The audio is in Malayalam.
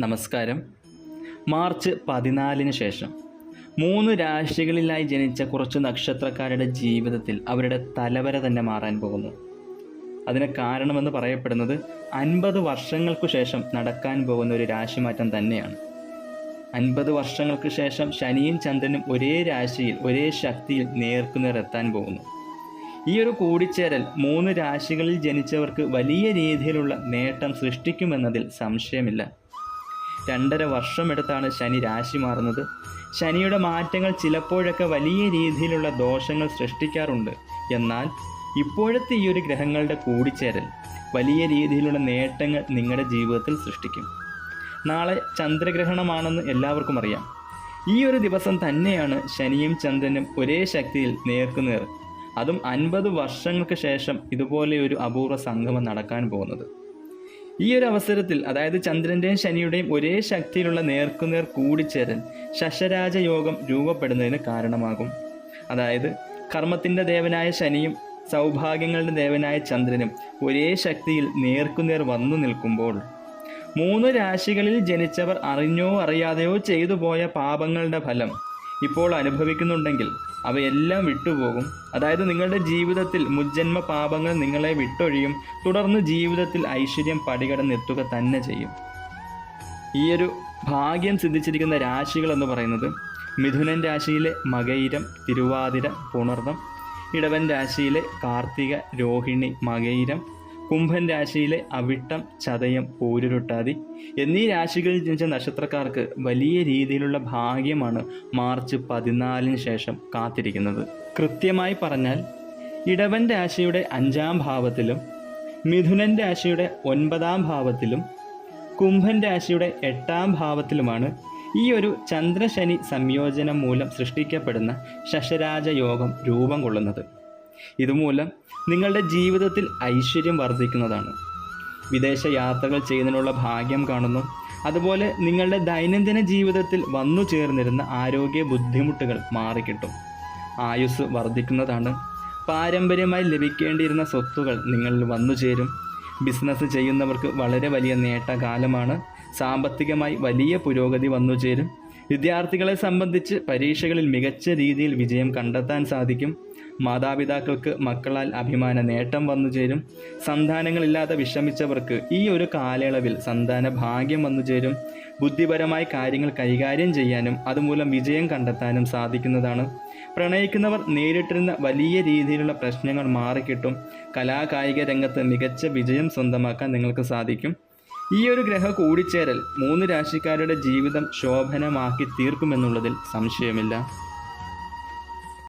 നമസ്കാരം. മാർച്ച് പതിനാലിന് ശേഷം മൂന്ന് രാശികളിലായി ജനിച്ച കുറച്ച് നക്ഷത്രക്കാരുടെ ജീവിതത്തിൽ അവരുടെ തലവര തന്നെ മാറാൻ പോകുന്നു. അതിന് കാരണമെന്ന് പറയപ്പെടുന്നത് അൻപത് വർഷങ്ങൾക്കു ശേഷം നടക്കാൻ പോകുന്ന ഒരു രാശിമാറ്റം തന്നെയാണ്. അൻപത് വർഷങ്ങൾക്ക് ശേഷം ശനിയും ചന്ദ്രനും ഒരേ രാശിയിൽ ഒരേ ശക്തിയിൽ നേർക്കുനേർ എത്താൻ പോകുന്നു. ഈ ഒരു കൂടിച്ചേരൽ മൂന്ന് രാശികളിൽ ജനിച്ചവർക്ക് വലിയ രീതിയിലുള്ള നേട്ടം സൃഷ്ടിക്കുമെന്നതിൽ സംശയമില്ല. രണ്ടര വർഷമെടുത്താണ് ശനി രാശി മാറുന്നത്. ശനിയുടെ മാറ്റങ്ങൾ ചിലപ്പോഴൊക്കെ വലിയ രീതിയിലുള്ള ദോഷങ്ങൾ സൃഷ്ടിക്കാറുണ്ട്. എന്നാൽ ഇപ്പോഴത്തെ ഈ ഒരു ഗ്രഹങ്ങളുടെ കൂടിച്ചേരൽ വലിയ രീതിയിലുള്ള നേട്ടങ്ങൾ നിങ്ങളുടെ ജീവിതത്തിൽ സൃഷ്ടിക്കും. നാളെ ചന്ദ്രഗ്രഹണമാണെന്ന് എല്ലാവർക്കും അറിയാം. ഈ ഒരു ദിവസം തന്നെയാണ് ശനിയും ചന്ദ്രനും ഒരേ ശക്തിയിൽ നേർക്കുനേർ. അതും അൻപത് വർഷങ്ങൾക്ക് ശേഷം ഇതുപോലെ ഒരു അപൂർവ സംഗമം നടക്കാൻ പോകുന്നത്. ഈ ഒരു അവസരത്തിൽ അതായത് ചന്ദ്രന്റെയും ശനിയുടെയും ഒരേ ശക്തിയിലുള്ള നേർക്കുനേർ കൂടിച്ചേരൽ ശശരാജ യോഗം രൂപപ്പെടുന്നതിന് കാരണമാകും. അതായത് കർമ്മത്തിന്റെ ദേവനായ ശനിയും സൗഭാഗ്യങ്ങളുടെ ദേവനായ ചന്ദ്രനും ഒരേ ശക്തിയിൽ നേർക്കുനേർ വന്നു നിൽക്കുമ്പോൾ മൂന്ന് രാശികളിൽ ജനിച്ചവർ അറിഞ്ഞോ അറിയാതെയോ ചെയ്തു പോയ പാപങ്ങളുടെ ഫലം ഇപ്പോൾ അനുഭവിക്കുന്നുണ്ടെങ്കിൽ അവയെല്ലാം വിട്ടുപോകും. അതായത് നിങ്ങളുടെ ജീവിതത്തിൽ മുജ്ജന്മ പാപങ്ങൾ നിങ്ങളെ വിട്ടൊഴിയും. തുടർന്ന് ജീവിതത്തിൽ ഐശ്വര്യം പടികടന്നെത്തുക തന്നെ ചെയ്യും. ഈ ഒരു ഭാഗ്യം സിദ്ധിച്ചിരിക്കുന്ന രാശികൾ എന്ന് പറയുന്നത് മിഥുനൻ രാശിയിലെ മകയിരം തിരുവാതിര പുണർദം. ഇടവൻ രാശിയിലെ കാർത്തിക രോഹിണി മകയിരം. കുംഭൻ രാശിയിലെ അവിട്ടം ചതയം പൂരുരുട്ടാതി എന്നീ രാശികളിൽ ജനിച്ച നക്ഷത്രക്കാർക്ക് വലിയ രീതിയിലുള്ള ഭാഗ്യമാണ് മാർച്ച് പതിനാലിന് ശേഷം കാത്തിരിക്കുന്നത്. കൃത്യമായി പറഞ്ഞാൽ ഇടവൻ രാശിയുടെ അഞ്ചാം ഭാവത്തിലും മിഥുനൻ രാശിയുടെ ഒൻപതാം ഭാവത്തിലും കുംഭൻ രാശിയുടെ എട്ടാം ഭാവത്തിലുമാണ് ഈ ഒരു ചന്ദ്രശനി സംയോജനം മൂലം സൃഷ്ടിക്കപ്പെടുന്ന ശശരാജയോഗം രൂപം കൊള്ളുന്നത്. ഇതുമൂലം നിങ്ങളുടെ ജീവിതത്തിൽ ഐശ്വര്യം വർദ്ധിക്കുന്നതാണ്. വിദേശ യാത്രകൾ ചെയ്യുന്നതിനുള്ള ഭാഗ്യം കാണുന്നു. അതുപോലെ നിങ്ങളുടെ ദൈനംദിന ജീവിതത്തിൽ വന്നു ചേർന്നിരുന്ന ആരോഗ്യ ബുദ്ധിമുട്ടുകൾ മാറിക്കിട്ടും. ആയുസ് വർദ്ധിക്കുന്നതാണ്. പാരമ്പര്യമായി ലഭിക്കേണ്ടിയിരുന്ന സ്വത്തുകൾ നിങ്ങളിൽ വന്നു ചേരും. ബിസിനസ് ചെയ്യുന്നവർക്ക് വളരെ വലിയ നേട്ടകാലമാണ്. സാമ്പത്തികമായി വലിയ പുരോഗതി വന്നു ചേരും. വിദ്യാർത്ഥികളെ സംബന്ധിച്ച് പരീക്ഷകളിൽ മികച്ച രീതിയിൽ വിജയം കണ്ടെത്താൻ സാധിക്കും. മാതാപിതാക്കൾക്ക് മക്കളാൽ അഭിമാന നേട്ടം വന്നു ചേരും. സന്താനങ്ങളില്ലാതെ വിഷമിച്ചവർക്ക് ഈ ഒരു കാലയളവിൽ സന്താന ഭാഗ്യം വന്നു ചേരും. ബുദ്ധിപരമായി കാര്യങ്ങൾ കൈകാര്യം ചെയ്യാനും അതുമൂലം വിജയം കണ്ടെത്താനും സാധിക്കുന്നതാണ്. പ്രണയിക്കുന്നവർ നേരിട്ടിരുന്ന വലിയ രീതിയിലുള്ള പ്രശ്നങ്ങൾ മാറിക്കിട്ടും. കലാകായിക രംഗത്ത് മികച്ച വിജയം സ്വന്തമാക്കാൻ നിങ്ങൾക്ക് സാധിക്കും. ഈ ഒരു ഗ്രഹ കൂടിച്ചേരൽ മൂന്ന് രാശിക്കാരുടെ ജീവിതം ശോഭനമാക്കി തീർക്കുമെന്നുള്ളതിൽ സംശയമില്ല.